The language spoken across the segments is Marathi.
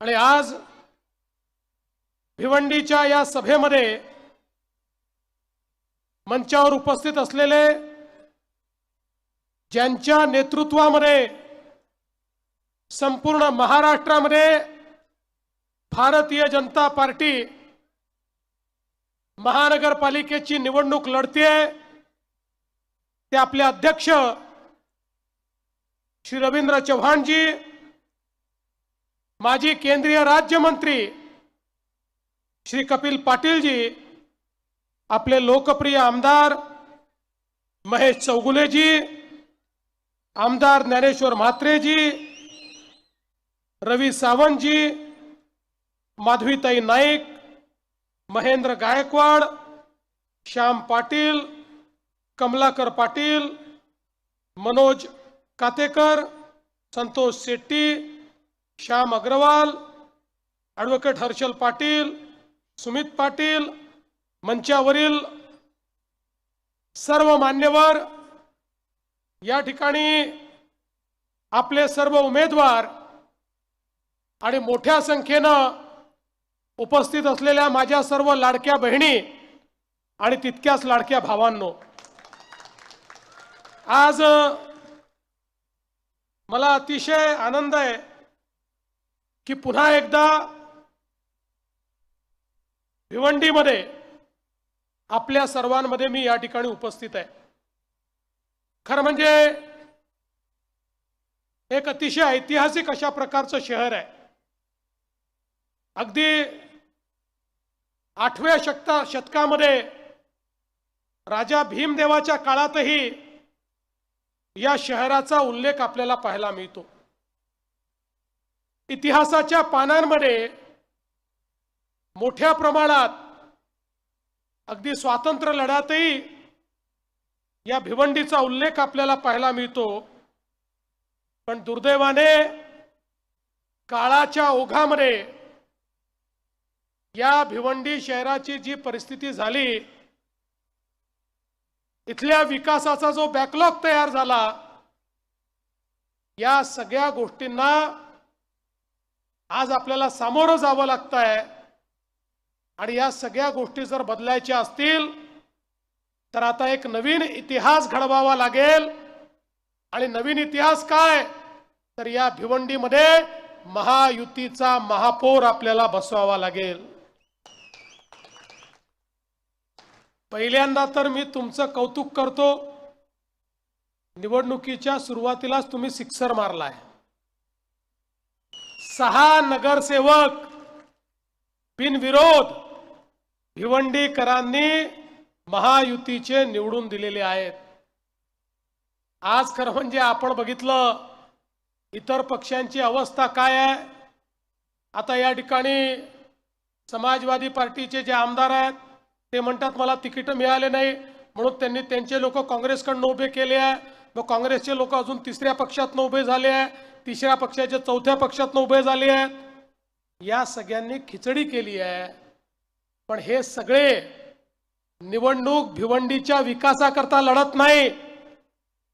आणि आज भिवंडीच्या या सभेमध्ये मंचावर उपस्थित असलेले ज्यांच्या नेतृत्वामध्ये संपूर्ण महाराष्ट्रामध्ये भारतीय जनता पार्टी महानगरपालिकेची निवडणूक लढतीये ते आपले अध्यक्ष श्री रवींद्र चव्हाणजी माजी केंद्रीय राज्यमंत्री श्री कपिल पाटीलजी आपले लोकप्रिय आमदार महेश चौगुलेजी आमदार ज्ञानेश्वर म्हात्रेजी रवी सावंतजी माधवीताई नाईक महेंद्र गायकवाड श्याम पाटील कमलाकर पाटील मनोज कातेकर संतोष शेट्टी श्याम अग्रवाल ॲडव्होकेट हर्षल पाटील सुमित पाटील मंचावरील सर्व मान्यवर. या ठिकाणी आपले सर्व उमेदवार आणि मोठ्या संख्येनं उपस्थित असलेल्या माझ्या सर्व लाडक्या बहिणी आणि तितक्याच लाडक्या भावांनो. आज मला अतिशय आनंद आहे की पुन्हा एकदा भिवंडीमध्ये आपल्या सर्वांमध्ये मी या ठिकाणी उपस्थित आहे. खरं म्हणजे एक अतिशय ऐतिहासिक अशा प्रकारचं शहर आहे. अगदी आठव्या शतका शतकामध्ये राजा भीमदेवाच्या काळातही या शहराचा उल्लेख आपल्याला पाहायला मिळतो. इतिहासाच्या पानांमध्ये मोठ्या प्रमाणात अगदी स्वातंत्र्य लढ्यातही या भिवंडीचा उल्लेख आपल्याला पाहायला मिळतो. पण दुर्दैवाने काळाच्या ओघामध्ये या भिवंडी शहराची जी परिस्थिती झाली इथल्या विकासाचा जो बॅकलॉग तयार झाला या सगळ्या गोष्टींना आज आपल्याला सामोरं जावं लागतं आहे आणि या सगळ्या गोष्टी जर बदलायच्या असतील तर आता एक नवीन इतिहास घडवावा लागेल. आणि नवीन इतिहास काय? तर या भिवंडीमध्ये महायुतीचा महापौर आपल्याला बसवावा लागेल. पहिल्यांदा तर मी तुमचं कौतुक करतो. निवडणुकीच्या सुरुवातीलाच तुम्ही सिक्सर मारलाय. सहा नगरसेवक बिनविरोध भिवंडीकरांनी महायुतीचे निवडून दिलेले आहेत. आज खरं म्हणजे आपण बघितलं इतर पक्षांची अवस्था काय आहे? आता या ठिकाणी समाजवादी पार्टीचे जे आमदार आहेत ते म्हणतात मला तिकीट मिळाले नाही. म्हणून त्यांनी त्यांचे लोक काँग्रेसकडनं उभे केले आहे. मग काँग्रेसचे लोक अजून तिसऱ्या पक्षातनं उभे झाले आहे तिसऱ्या पक्षाचे चौथ्या पक्षातनं उभे झाले आहेत. या सगळ्यांनी खिचडी केली आहे. पण हे सगळे निवडणूक भिवंडीच्या विकासाकरता लढत नाही.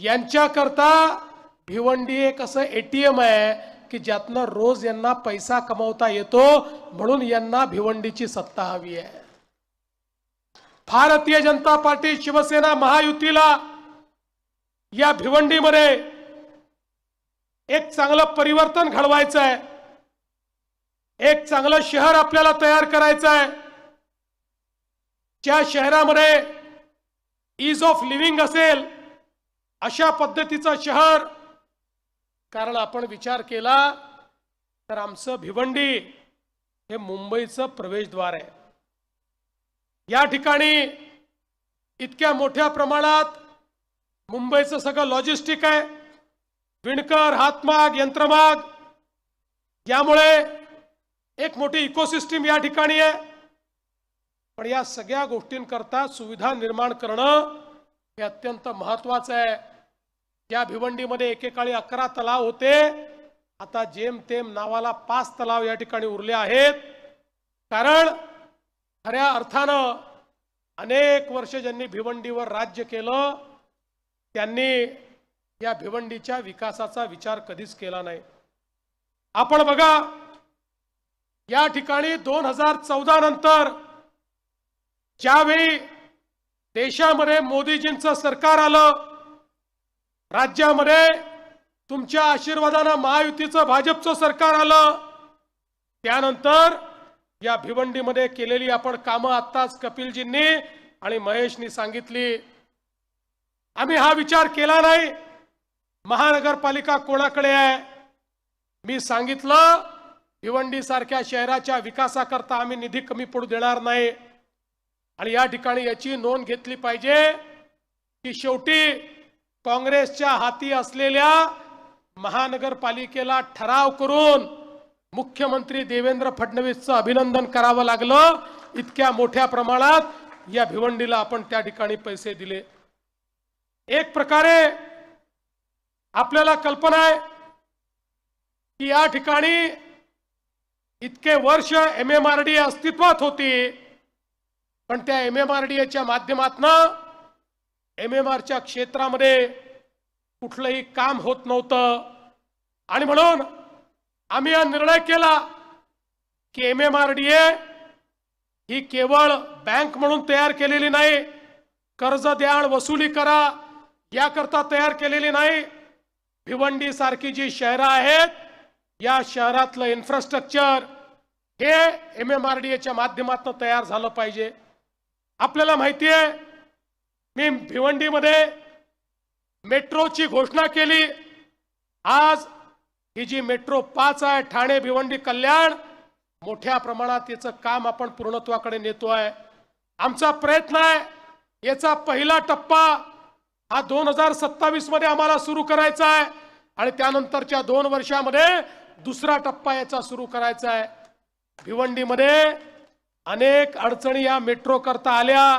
यांच्याकरता भिवंडी एक असं एटीएम आहे की ज्यातनं रोज यांना पैसा कमवता येतो, म्हणून यांना भिवंडीची सत्ता हवी आहे. भारतीय जनता पार्टी शिवसेना महायुतीला या भिवंडीमध्ये एक चांगलं परिवर्तन घडवायचं आहे एक चांगलं शहर आपल्याला तयार करायचं आहे ज्या शहरामध्ये इज ऑफ लिव्हिंग असेल अशा पद्धतीचं शहर कारण आपण विचार केला तर आमचं भिवंडी हे मुंबईचं प्रवेशद्वार आहे. या ठिकाणी इतक्या मोठ्या प्रमाणात मुंबईचं सगळं लॉजिस्टिक आहे. विणकर हातमाग यंत्रमाग. यामुळे एक मोठी इकोसिस्टीम या ठिकाणी आहे. पण या सगळ्या गोष्टींकरता सुविधा निर्माण करणं हे अत्यंत महत्वाचं आहे. या भिवंडीमध्ये एकेकाळी अकरा तलाव होते. आता जेमतेम नावाला पाच तलाव या ठिकाणी उरले आहेत. कारण खऱ्या अर्थानं अनेक वर्ष ज्यांनी भिवंडीवर राज्य केलं त्यांनी या भिवंडीच्या विकासाचा विचार कधीच केला नाही. आपण बघा या ठिकाणी दोन हजार चौदा नंतर ज्यावेळी देशामध्ये मोदीजींचं सरकार आलं राज्यामध्ये तुमच्या आशीर्वादानं महायुतीचं भाजपचं सरकार आलं त्यानंतर या भिवंडीमध्ये केलेली आपण कामं आत्ताच कपिलजींनी आणि महेशनी सांगितली. आम्ही हा विचार केला नाही. महानगरपालिका कोणाकडे आहे? मी सांगितलं भिवंडी सारख्या शहराच्या विकासाकरता आम्ही निधी कमी पडू देणार नाही. आणि या ठिकाणी याची नोंद घेतली पाहिजे की शेवटी काँग्रेसच्या हाती असलेल्या महानगरपालिकेला ठराव करून मुख्यमंत्री देवेंद्र फडणवीसचं अभिनंदन करावं लागलं. इतक्या मोठ्या प्रमाणात या भिवंडीला आपण त्या ठिकाणी पैसे दिले. एक प्रकारे आपल्याला कल्पना आहे की या ठिकाणी इतके वर्ष एम एम आर डी अस्तित्वात होती. पण त्या एम एम आर डी एच्या माध्यमातनं एम एम आरच्या क्षेत्रामध्ये कुठलंही काम होत नव्हतं. आणि म्हणून आम्ही हा निर्णय केला की M M R D A ही केवळ बँक म्हणून तयार केलेली नाही. कर्ज द्याण वसुली करा. याकरता तयार केलेली नाही. भिवंडी सारखी जी शहरं आहेत या शहरातलं इन्फ्रास्ट्रक्चर हे एम एम आर डी एच्या माध्यमातून तयार झालं पाहिजे. आपल्याला माहिती आहे मी भिवंडीमध्ये मेट्रोची घोषणा केली. आज ही जी मेट्रो पाच आहे ठाणे भिवंडी कल्याण मोठ्या प्रमाणात याचं काम आपण पूर्णत्वाकडे नेतो आहे आमचा प्रयत्न आहे याचा पहिला टप्पा हा दोन हजार सत्तावीसमध्ये आम्हाला सुरू करायचा आहे. आणि त्यानंतरच्या दोन वर्षामध्ये दुसरा टप्पा याचा सुरू करायचा आहे. भिवंडीमध्ये अनेक अडचणी या मेट्रो करता आल्या.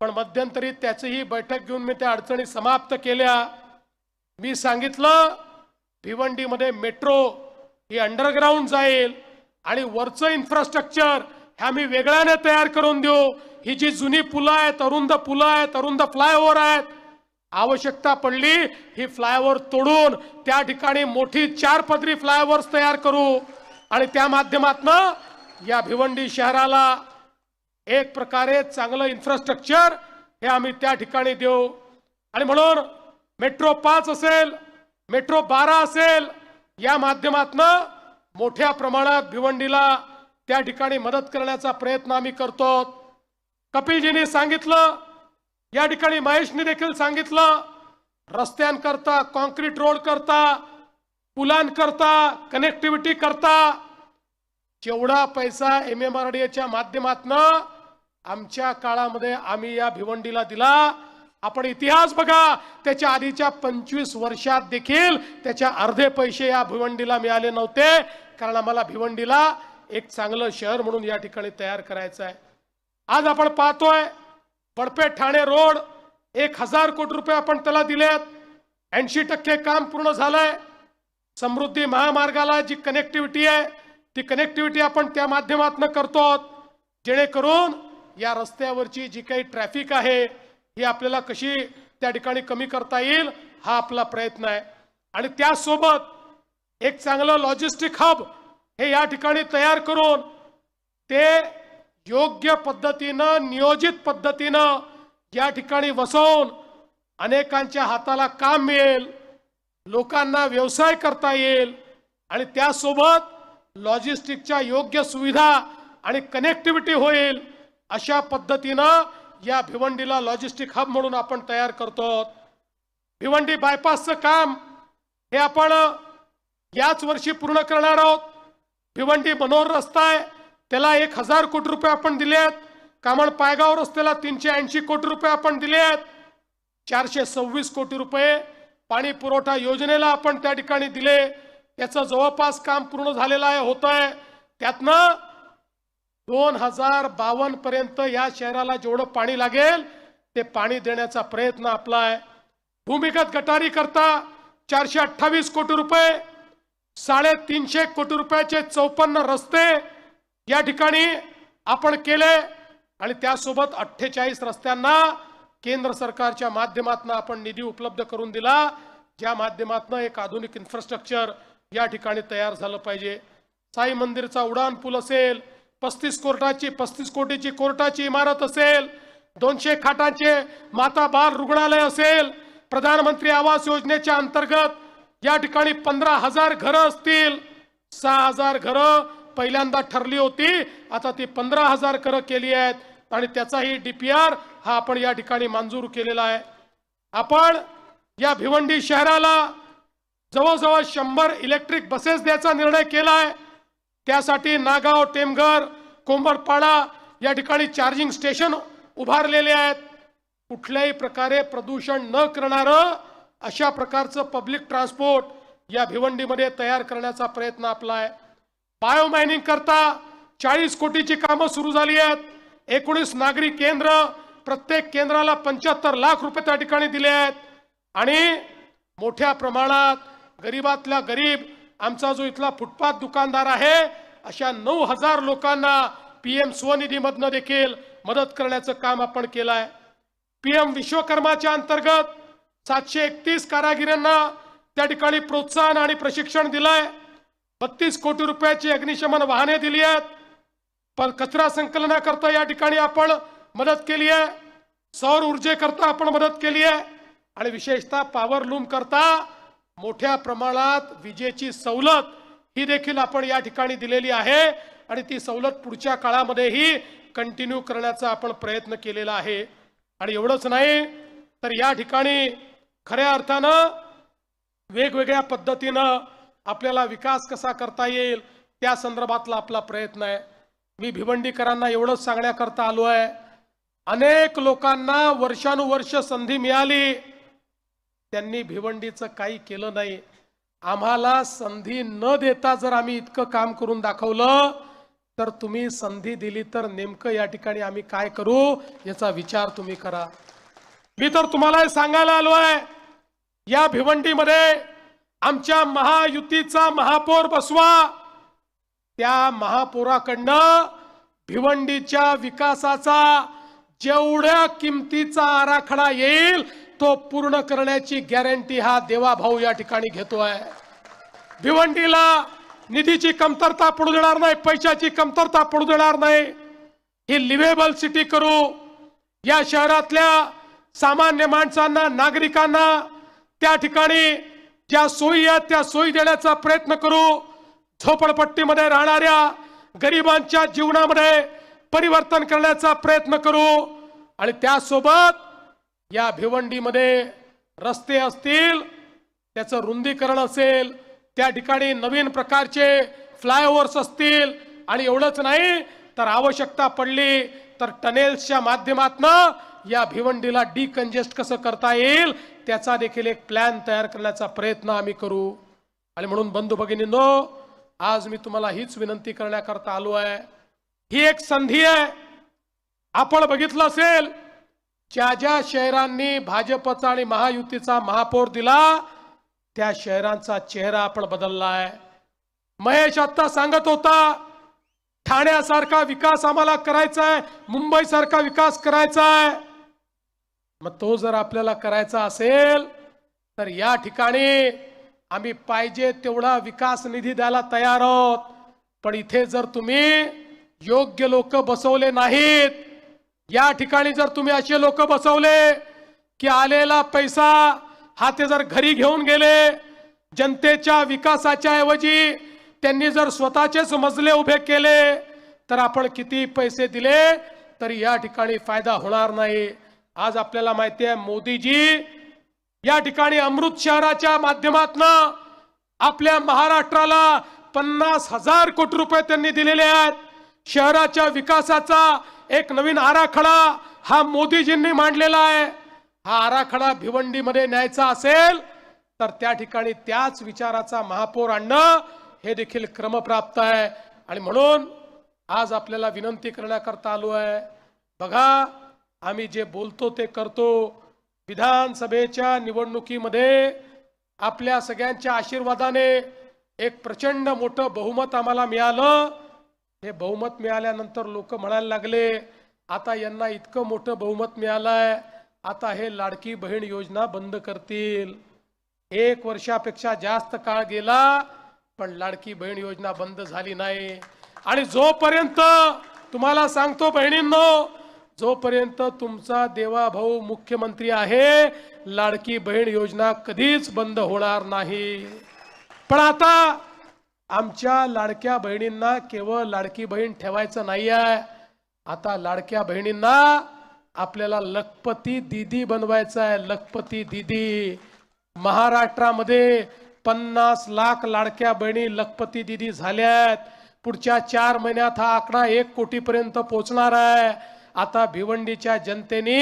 पण मध्यंतरी त्याचीही बैठक घेऊन मी त्या अडचणी समाप्त केल्या. मी सांगितलं भिवंडीमध्ये मेट्रो ही अंडरग्राऊंड जाईल आणि वरचं इन्फ्रास्ट्रक्चर ह्या आम्ही वेगळ्याने तयार करून देऊ. ही जी जुनी पुलं आहेत अरुंद पुलं आहेत अरुंद फ्लायओव्हर आहेत आवश्यकता पडली ही फ्लायओव्हर तोडून त्या ठिकाणी मोठी चार पदरी फ्लायओव्हर्स तयार करू. आणि त्या माध्यमातनं या भिवंडी शहराला एक प्रकारे चांगलं इन्फ्रास्ट्रक्चर हे आम्ही त्या ठिकाणी देऊ. आणि म्हणून मेट्रो पाच असेल मेट्रो बारा असेल या माध्यमातनं मोठ्या प्रमाणात भिवंडीला त्या ठिकाणी मदत करण्याचा प्रयत्न आम्ही करतो कपिलजीने सांगितलं या ठिकाणी महेशने देखील सांगितलं रस्त्यांकरता कॉन्क्रीट रोड करता पुलांकरता कनेक्टिव्हिटी करता जेवढा पैसा एम एम आर डी एच्या माध्यमातनं आमच्या काळामध्ये आम्ही या भिवंडीला दिला. आपण इतिहास बघा त्याच्या आधीच्या पंचवीस वर्षात देखील त्याच्या अर्धे पैसे या भिवंडीला मिळाले नव्हते. कारण आम्हाला भिवंडीला एक चांगलं शहर म्हणून या ठिकाणी तयार करायचं आहे. आज आपण पाहतोय बडपेट ठाणे रोड एक हजार कोटी रुपये आपण त्याला दिलेत. ऐंशी टक्के काम पूर्ण झालंय. समृद्धी महामार्गाला जी कनेक्टिव्हिटी आहे ती कनेक्टिव्हिटी आपण त्या माध्यमातून करतो जेणेकरून या रस्त्यावरची जी काही ट्रॅफिक आहे ही आपल्याला कशी त्या ठिकाणी कमी करता येईल हा आपला प्रयत्न आहे. आणि त्यासोबत एक चांगलं लॉजिस्टिक हब हे या ठिकाणी तयार करून ते योग्य पद्धतीनं नियोजित पद्धतीनं या ठिकाणी वसवून अनेकांच्या हाताला काम मिळेल लोकांना व्यवसाय करता येईल आणि त्यासोबत लॉजिस्टिकच्या योग्य सुविधा आणि कनेक्टिव्हिटी होईल अशा पद्धतीनं या भिवंडीला लॉजिस्टिक हब म्हणून आपण तयार करतो. भिवंडी बायपासचं काम हे आपण याच वर्षी पूर्ण करणार आहोत. भिवंडी मनोहर रस्ता आहे. त्याला एक हजार कोटी रुपये आपण दिले आहेत कामण पायगाव रस्त्याला तीनशे ऐंशी कोटी रुपये आपण दिले आहेत चारशे सव्वीस कोटी रुपये पाणी पुरवठा योजनेला आपण त्या ठिकाणी दिले. त्याचं जवळपास काम पूर्ण झालेलं आहे होत आहे त्यातनं दोन हजार बावन्न पर्यंत या शहराला जेवढं पाणी लागेल ते पाणी देण्याचा प्रयत्न आपला आहे. भूमिगत गटारी करता चारशे अठ्ठावीस कोटी रुपये साडेतीनशे कोटी रुपयाचे चौपन्न रस्ते या ठिकाणी आपण केले आणि त्यासोबत अठ्ठेचाळीस रस्त्यांना केंद्र सरकारच्या माध्यमातून आपण निधी उपलब्ध करून दिला. ज्या माध्यमातून एक आधुनिक इन्फ्रास्ट्रक्चर या ठिकाणी तयार झालं पाहिजे. साई मंदिरचा उडान पूल असेल पस्तीस कोर्टाची पस्तीस कोटीची कोर्टाची इमारत असेल दोनशे खाटांचे माता बाल रुग्णालय असेल प्रधानमंत्री आवास योजनेच्या अंतर्गत या ठिकाणी पंधरा हजार घरं असतील. सहा हजार घरं पहिल्यांदा ठरली होती. आता ती पंधरा हजार करं केली आहेत आणि त्याचाही डीपीआर हा आपण या ठिकाणी मंजूर केलेला आहे. आपण या भिवंडी शहराला जवळजवळ शंभर इलेक्ट्रिक बसेस द्यायचा निर्णय केलाय. त्यासाठी नागाव टेमघर कोंबरपाडा या ठिकाणी चार्जिंग स्टेशन उभारलेले आहेत. कुठल्याही प्रकारे प्रदूषण न करणारं अशा प्रकारचं पब्लिक ट्रान्सपोर्ट या भिवंडीमध्ये तयार करण्याचा प्रयत्न आपला आहे. बायोमायनिंग करता चाळीस कोटीची कामं सुरू झाली आहेत. एकोणीस नागरी केंद्र प्रत्येक केंद्राला पंच्याहत्तर लाख रुपये त्या ठिकाणी दिले आहेत. आणि मोठ्या प्रमाणात गरीबातल्या गरीब आमचा जो इथला फुटपाथ दुकानदार आहे अशा नऊ हजार लोकांना पी एम स्वनिधीमधनं देखील मदत करण्याचं काम आपण केलं आहे पीएम विश्वकर्माच्या अंतर्गत सातशे एकतीस कारागिरांना त्या ठिकाणी प्रोत्साहन आणि प्रशिक्षण दिलंय. बत्तीस कोटी रुपयाची अग्निशमन वाहने दिली आहेत. पण कचरा संकलनाकरता या ठिकाणी आपण मदत केली आहे. सौर ऊर्जेकरता आपण मदत केली आहे. आणि विशेषतः पॉवर लूम करता मोठ्या प्रमाणात विजेची सवलत ही देखील आपण या ठिकाणी दिलेली आहे. आणि ती सवलत पुढच्या काळामध्येही कंटिन्यू करण्याचा आपण प्रयत्न केलेला आहे. आणि एवढंच नाही तर या ठिकाणी खऱ्या अर्थानं वेगवेगळ्या पद्धतीनं आपल्याला विकास कसा करता येईल त्या संदर्भातला आपला प्रयत्न आहे. मी भिवंडीकरांना एवढंच सांगण्याकरता आलो आहे. अनेक लोकांना वर्षानुवर्ष संधी मिळाली. त्यांनी भिवंडीचं काही केलं नाही. आम्हाला संधी न देता जर आम्ही इतकं काम करून दाखवलं तर तुम्ही संधी दिली तर नेमकं या ठिकाणी आम्ही काय करू याचा विचार तुम्ही करा. मी तर तुम्हाला सांगायला आलो आहे या भिवंडीमध्ये आमच्या महायुतीचा महापौर बसवा. त्या महापौराकडनं भिवंडीच्या विकासाचा जेवढ्या किमतीचा आराखडा येईल तो पूर्ण करण्याची गॅरंटी हा देवाभाऊ या ठिकाणी घेतोय. भिवंडीला निधीची कमतरता पडू देणार नाही पैशाची कमतरता पडू देणार नाही. ही लिव्हेबल सिटी करू. या शहरातल्या सामान्य माणसांना नागरिकांना त्या ठिकाणी ज्या सोयी आहेत त्या सोयी देण्याचा प्रयत्न करू. झोपडपट्टीमध्ये राहणाऱ्या गरिबांच्या जीवनामध्ये परिवर्तन करण्याचा प्रयत्न करू. आणि त्यासोबत या भिवंडीमध्ये रस्ते असतील त्याचं रुंदीकरण असेल त्या ठिकाणी नवीन प्रकारचे फ्लायओव्हर्स असतील. आणि एवढंच नाही तर आवश्यकता पडली तर टनेल्सच्या माध्यमातनं या भिवंडीला डिकंजेस्ट कसं करता येईल त्याचा देखील एक प्लॅन तयार करण्याचा प्रयत्न आम्ही करू. आणि म्हणून बंधू भगिनींनो आज मी तुम्हाला हीच विनंती करण्याकरता आलो आहे. ही एक संधी आहे. आपण बघितलं असेल ज्या ज्या शहरांनी भाजपचा आणि महायुतीचा महापौर दिला त्या शहरांचा चेहरा आपण बदलला आहे. महेश आत्ता सांगत होता ठाण्यासारखा विकास आम्हाला करायचा आहे मुंबईसारखा विकास करायचा आहे. मग तो जर आपल्याला करायचा असेल तर या ठिकाणी आम्ही पाहिजे तेवढा विकास निधी द्यायला तयार आहोत. पण इथे जर तुम्ही योग्य लोक बसवले नाहीत या ठिकाणी जर तुम्ही असे लोक बसवले की आलेला पैसा हा ते जर घरी घेऊन गेले जनतेच्या विकासाच्या ऐवजी त्यांनी जर स्वतःचेच मजले उभे केले तर आपण किती पैसे दिले तरी या ठिकाणी फायदा होणार नाही. आज आपल्याला माहिती आहे मोदीजी या ठिकाणी अमृत शहराच्या माध्यमातनं आपल्या महाराष्ट्राला पन्नास हजार कोटी रुपये त्यांनी दिलेले आहेत. शहराच्या विकासाचा एक नवीन आराखडा हा मोदीजींनी मांडलेला आहे. हा आराखडा भिवंडीमध्ये न्यायचा असेल तर त्या ठिकाणी त्याच विचाराचा महापौर आणणं हे देखील क्रमप्राप्त आहे. आणि म्हणून आज आपल्याला विनंती करण्याकरता आलो आहे. बघा आम्ही जे बोलतो ते करतो. विधानसभेच्या निवडणुकीमध्ये आपल्या सगळ्यांच्या आशीर्वादाने एक प्रचंड मोठं बहुमत आम्हाला मिळालं. हे बहुमत मिळाल्यानंतर लोक म्हणायला लागले आता यांना इतकं मोठं बहुमत मिळालंय आता हे लाडकी बहीण योजना बंद करतील. एक वर्षापेक्षा जास्त काळ गेला पण लाडकी बहीण योजना बंद झाली नाही. आणि जोपर्यंत तुम्हाला सांगतो बहिणींनो जोपर्यंत तुमचा देवाभाऊ मुख्यमंत्री आहे लाडकी बहीण योजना कधीच बंद होणार नाही. पण आता आमच्या लाडक्या बहिणींना केवळ लाडकी बहीण ठेवायचं नाही आहे आता लाडक्या बहिणींना आपल्याला लखपती दिदी बनवायचं आहे लखपती दिदी. महाराष्ट्रामध्ये पन्नास लाख लाडक्या बहिणी लखपती दिदी झाल्यात. पुढच्या चार महिन्यात हा आकडा एक कोटीपर्यंत पोहोचणार आहे. आता भिवंडीच्या जनतेने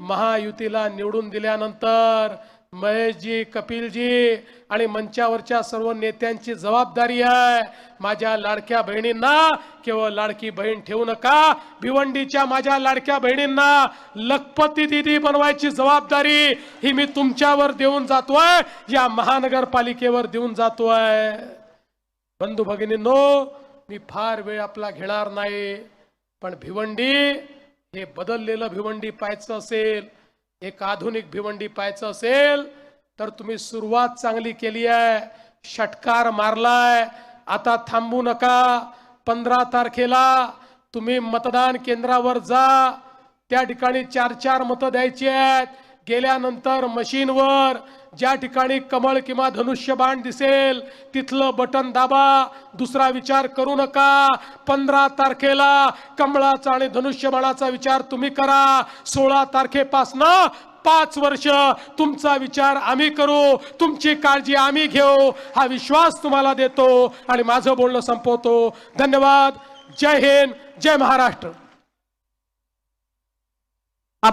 महायुतीला निवडून दिल्यानंतर महेशजी कपिलजी आणि मंचावरच्या सर्व नेत्यांची जबाबदारी आहे. माझ्या लाडक्या बहिणींना केवळ लाडकी बहीण ठेवू नका. भिवंडीच्या माझ्या लाडक्या बहिणींना लखपती दिदी बनवायची जबाबदारी ही मी तुमच्यावर देऊन जातोय. या महानगरपालिकेवर देऊन जातोय. बंधू भगिनींनो मी फार वेळ आपला घेणार नाही पण भिवंडी हे बदललेलं भिवंडी पाहायचं असेल एक आधुनिक भिवंडी पाहायचं असेल तर तुम्ही सुरुवात चांगली केली आहे. षटकार मारलाय. आता थांबू नका. पंधरा तारखेला तुम्ही मतदान केंद्रावर जा. त्या ठिकाणी चार चार मतं द्यायची आहेत. गेल्यानंतर मशीनवर ज्या ठिकाणी कमळ किंवा धनुष्यबाण दिसेल तिथलं बटन दाबा. दुसरा विचार करू नका. पंधरा तारखेला कमळाचा आणि धनुष्यबाणाचा विचार तुम्ही करा. सोळा तारखेपासनं पाच वर्ष तुमचा विचार आम्ही करू. तुमची काळजी आम्ही घेऊ. हा विश्वास तुम्हाला देतो. आणि माझं बोलणं संपवतो. धन्यवाद. जय हिंद. जय महाराष्ट्र.